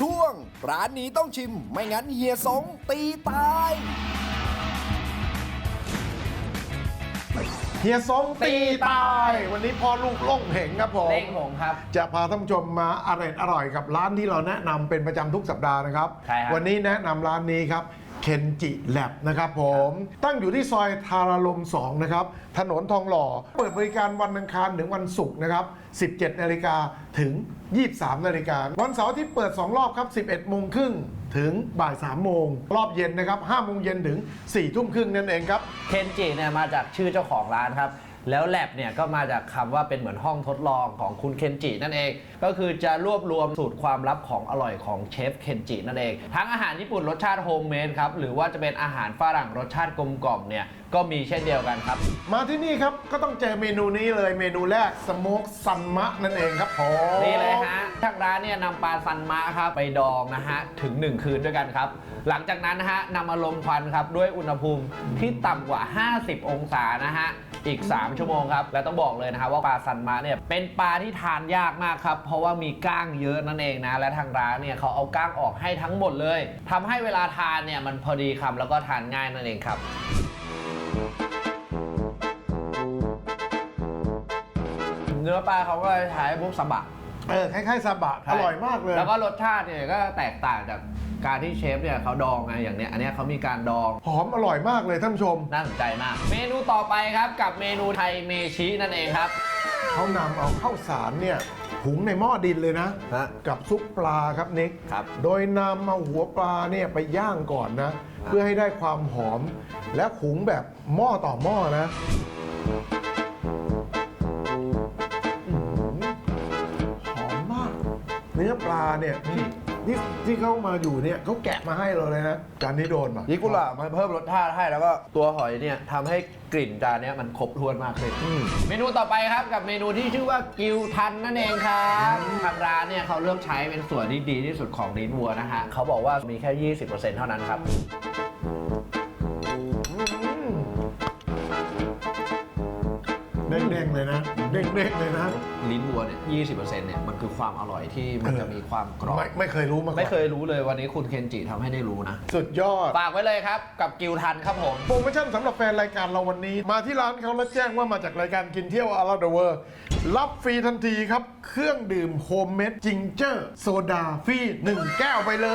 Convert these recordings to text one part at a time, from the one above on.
ช่วง ร้านนี้ต้องชิมไม่งั้นเฮียสงตีตาย เฮียสงตีตาย วันนี้พ่อลูกล่องเหงครับผม เล้งหงครับ จะพาท่านผู้ชมมาอร่อยอร่อยกับร้านที่เราแนะนำเป็นประจำทุกสัปดาห์นะครับ ใช่ครับ วันนี้แนะนำร้านนี้ครับเคนจิแลบนะครับผม ตั้งอยู่ที่ซอยทารารม2 นะครับ ถนนทองหล่อ เปิดบริการวันอังคารถึงวันศุกร์นะครับ 17 นาฬิกาถึง 23 นาฬิกาวันเสาร์ที่เปิด 2 รอบครับ 11 โมงครึ่งถึงบ่าย 3 โมง รอบเย็นนะครับ5โมงเย็นถึง 4 ทุ่มครึ่งนั่นเองครับ เคนจิเนี่ยมาจากชื่อเจ้าของร้านครับ แล้วแลบเนี่ยก็มาจากคำว่าเป็นเหมือนห้องทดลองของคุณเคนจินั่นเอง ก็คือจะรวบรวมสูตรความลับของอร่อยของเชฟเคนจินั่นเอง ทั้งอาหารญี่ปุ่นรสชาติโฮมเมดครับ หรือว่าจะเป็นอาหารฝรั่งรสชาติกลมกล่อมเนี่ย ก็มีเช่นเดียวกันครับ มาที่นี่ครับก็ต้องเจอเมนูนี้เลยเมนูแรกสโมกซันมะนั่นเองครับผมนี่เลยฮะทางร้านเนี่ยนำปลาซันมะครับไปดองนะฮะถึง 1 คืนด้วยกันครับ หลังจากนั้นนะฮะนำมาลมควันครับด้วยอุณหภูมิที่ต่ำกว่า 50 องศานะฮะ อีก 3 ชั่วโมงครับ และต้องบอกเลยนะฮะว่าปลาซันมะเนี่ยเป็นปลาที่ทานยากมากครับ เพราะว่ามีก้างเยอะนั่นเองนะ และทางร้านเนี่ยเขาเอาก้างออกให้ทั้งหมดเลยทำให้เวลาทานเนี่ยมันพอดีคำแล้วก็ทานง่ายนั่นเองครับเนื้อปลาเขาก็ใช้พวกสะบะเออคล้ายๆซาบะใช่อร่อยมากเลย แล้วก็รสชาติเนี่ยก็แตกต่างจาก การที่เชฟเนี่ยเขาดองไงอย่างเนี้ยอันเนี้ยเขามีการดองหอมอร่อยมากเลยท่านผู้ชม น่าสนใจมาก เมนูต่อไปครับกับเมนูไทยเมชินั่นเองครับ เขานำเอาข้าวสารเนี่ยหุงในหม้อดินเลยนะ ฮะกับซุปปลาครับนิกครับ โดยนำเอาหัวปลาเนี่ยไปย่างก่อนนะ เพื่อให้ได้ความหอม และหุงแบบหม้อต่อหม้อนะอื้อหือหอมมาก เนื้อปลาเนี่ยที่ ที่ที่เขามาอยู่เนี่ยเขาแกะมาให้เราเลยนะจานนี้โดนป่ะยิกุระมาเพิ่มรสชาติให้แล้วก็ตัวหอยเนี่ยทำให้กลิ่นจานเนี้ยมันครบถ้วนมากขึ้นอืมเมนูต่อไปครับกับเมนูที่ชื่อว่ากิวทันนั่นเองครับทางร้านเนี่ยเขาเลือกใช้เป็นส่วนที่ดีที่สุดของลิ้นวัวนะฮะเขาบอกว่ามีแค่ 20%เท่านั้นครับเด้งๆเลยนะเด้งๆเลยนะ ลิ้นวัวเนี่ย20%เนี่ยมันคือความอร่อยที่มันจะมีความกรอบไม่ไม่เคยรู้มาก่อนไม่เคยรู้เลยวันนี้คุณเคนจิทำให้ได้รู้นะ สุดยอด ฝากไว้เลยครับ กับกิวทันครับผม โปรโมชั่นสำหรับแฟนรายการเราวันนี้ มาที่ร้านเขาแล้วแจ้งว่ามาจากรายการกินเที่ยวอาราเดเวอร์รับฟรีทันทีครับ เครื่องดื่มโฮมเมดจิงเจอร์โซดาฟรี1แก้วไปเล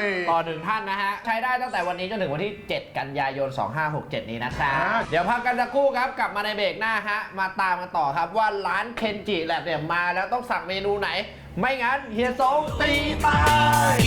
ย ต่อหนึ่งท่านนะฮะ ใช้ได้ตั้งแต่วันนี้จนถึงวันที่ 7 กันยายน 2567 นี้นะครับอ่าเดี๋ยวพักกันสักครู่ครับ กลับมาในเบรกหน้าฮะ มาตามกันต่อครับว่าร้านเคนจิแลบเนี่ยมาแล้วต้องสั่งเมนูไหน ไม่งั้นเฮียซงตีตาย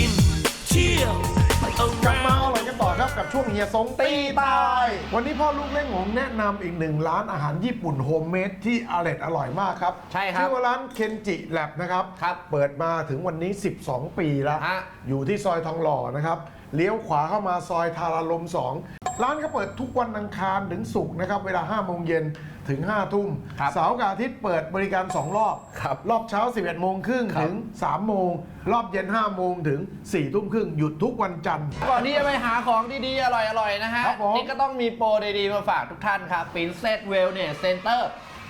กลับมาอร่อยกันต่อครับกับช่วงเฮียสงตีตาย วันนี้พ่อลูกเล่งหงแนะนำอีกหนึ่งร้านอาหารญี่ปุ่นโฮมเมดที่อร่อยอร่อยมากครับใช่ครับชื่อว่าร้านเคนจิแลบนะครับครับเปิดมาถึงวันนี้ 12 ปีแล้ว ฮะ อยู่ที่ซอยทองหล่อนะครับ เลี้ยวขวาเข้ามาซอยทารารม2 ร้านก็เปิดทุกวันอังคารถึงศุกร์นะครับ เวลา5โมงเย็นถึง5ทุ่มครับเสาร์กับอาทิตย์เปิดบริการ 2 รอบ ครับรอบเช้า 11โมงครึ่งครับ ถึง 3 โมง รอบเย็น 5 โมงถึง 4 ทุ่มครึ่งหยุดทุกวันจันทร์ ก่อนที่จะไปหาของดีๆ อร่อยๆ นะฮะ ครับผม นี่ก็ต้องมีโปรดีๆ มาฝากทุกท่านครับ Princess Wellness Center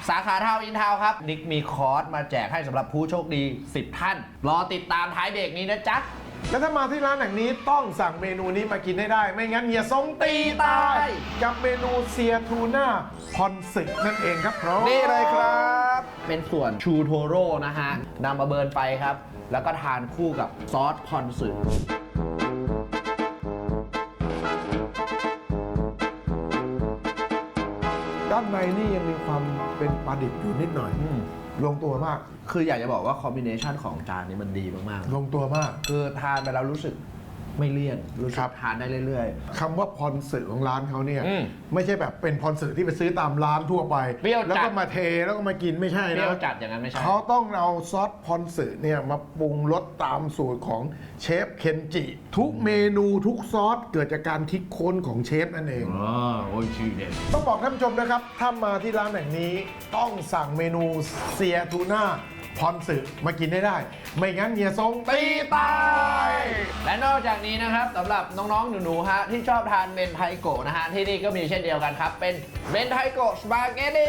สาขาเท่าอินทาวน์ครับนิกมีคอร์สมาแจกให้สำหรับผู้โชคดี 10 ท่าน รอติดตามท้ายเบรกนี้นะจ๊ะ และถ้ามาที่ร้านแห่งนี้ต้องสั่งเมนูนี้มากินให้ได้ ไม่งั้นเฮียทรงตีตาย กับเมนูเซียทูน่าพอนสึกนั่นเองครับเพราะนี่เลยครับ เป็นส่วนชูโทโร่นะฮะนำมาเบิร์นไฟครับ แล้วก็ทานคู่กับซอสคอนสึด้านในนี่ยังมีความเป็นปลาดิบอยู่นิดหน่อย ลงตัวมาก คืออยากจะบอกว่าคอมบิเนชันของจานนี้มันดีมากลงตัวมาก ๆ คือทานไปแล้วรู้สึก ไม่เลี่ยนรู้สึครักบทานได้เรื่อยคำว่าพรสึของร้านเขาเนี่ยอืมไม่ใช่แบบเป็นพรสึที่ไปซื้อตามร้านทั่วไป เปรี้ยวจัด แล้วก็มาเทแล้วก็มากินไม่ใช่ๆเปนะรี้ยวจัดอย่างนั้นไม่ใช่ เขาต้องเอาซอสพรสึเนี่ยมาปรุงรสตามสูตรของเชฟเคนจิ ทุกเมนูทุกซอสเกิดจากการคิดค้นของเชฟนั่นเอง อ๋อโอ้ยชื่อเด็ด ต้องบอกท่านผู้ชมนะครับ ถ้ามาที่ร้านแห่งนี้ต้องสั่งเมนูเซียทูน่า พรสึมากินให้ได้ ไม่งั้นเฮียซงตีตายและนอกจากนี้นะครับสำหรับน้องๆหนูๆฮะที่ชอบทานเมนไทโกะนะฮะที่นี่ก็มีเช่นเดียวกันครับ เป็นเมนไทโกะสปาเกตตี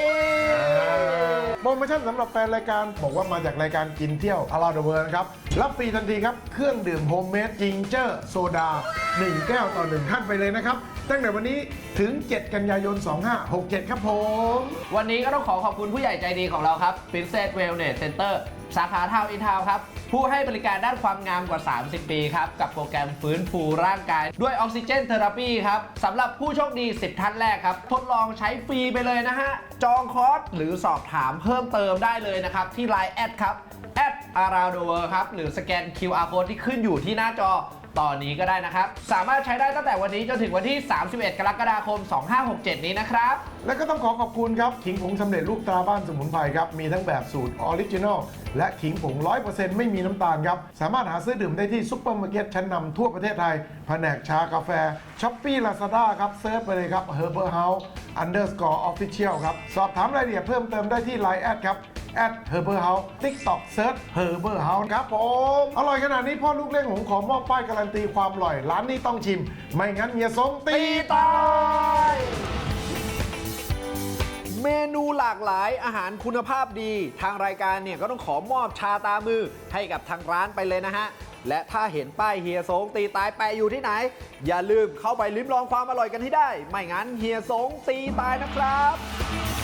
โปรโมชั่นสำหรับแฟนรายการบอกว่ามาจากรายการกินเที่ยว Around the World นะครับรับฟรีทันทีครับเครื่องดื่มโฮมเมดจิงเจอร์โซดา 1 แก้วต่อ 1 ท่านไปเลยนะครับ ตั้งแต่วันนี้ถึง 7 กันยายน 2567 ครับผม วันนี้ก็ต้องขอขอบคุณผู้ใหญ่ใจดีของเราครับ Princess Wellness Center สาขาทาวน์อินทาวน์ครับ ผู้ให้บริการด้านความงามกว่า 30 ปีครับ กับโปรแกรมฟื้นฟูร่างกาย ด้วยออกซิเจนเทอราปีครับสำหรับผู้โชคดี 10 ท่านแรกครับ ทดลองใช้ฟรีไปเลยนะฮะ จองคอร์สหรือสอบถามเพิ่มเติมได้เลยนะครับ ที่ Line แอดครับแอด around the world ครับ หรือสแกน QR code ที่ขึ้นอยู่ที่หน้าจอ ตอนนี้ก็ได้นะครับ สามารถใช้ได้ตั้งแต่วันนี้จนถึงวันที่ 31 กรกฎาคม 2567 นี้นะครับ และก็ต้องขอขอบคุณครับขิงผงสำเร็จรูปตราบ้านสมุนไพรครับ มีทั้งแบบสูตรออริจินอลและขิงผง 100%ไม่มีน้ำตาลครับ สามารถหาซื้อดื่มได้ที่ซุปเปอร์มาร์เก็ตชั้นนำทั่วประเทศไทยแผนกชากาแฟช้อปปี้ลาซาด้าครับเซิร์ชไปเลยครับ Herbal House underscore official ครับสอบถามรายละเอียดเพิ่มเติมได้ที่ Line แอดครับ at Herbal House TikTok Search Herbal House ครับผม อร่อยขนาดนี้พ่อลูกเล่งผมขอมอบป้ายการันตีความอร่อย ร้านนี้ต้องชิม ไม่งั้นเฮียสงตีตายเมนูหลากหลายอาหารคุณภาพดี ทางรายการเนี่ยก็ต้องขอมอบชาตามือให้กับทางร้านไปเลยนะฮะ และถ้าเห็นป้ายเฮียสงตีตายแปะอยู่ที่ไหน อย่าลืมเข้าไปลิ้มลองความอร่อยกันให้ได้ ไม่งั้นเฮียสงตีตายนะครับ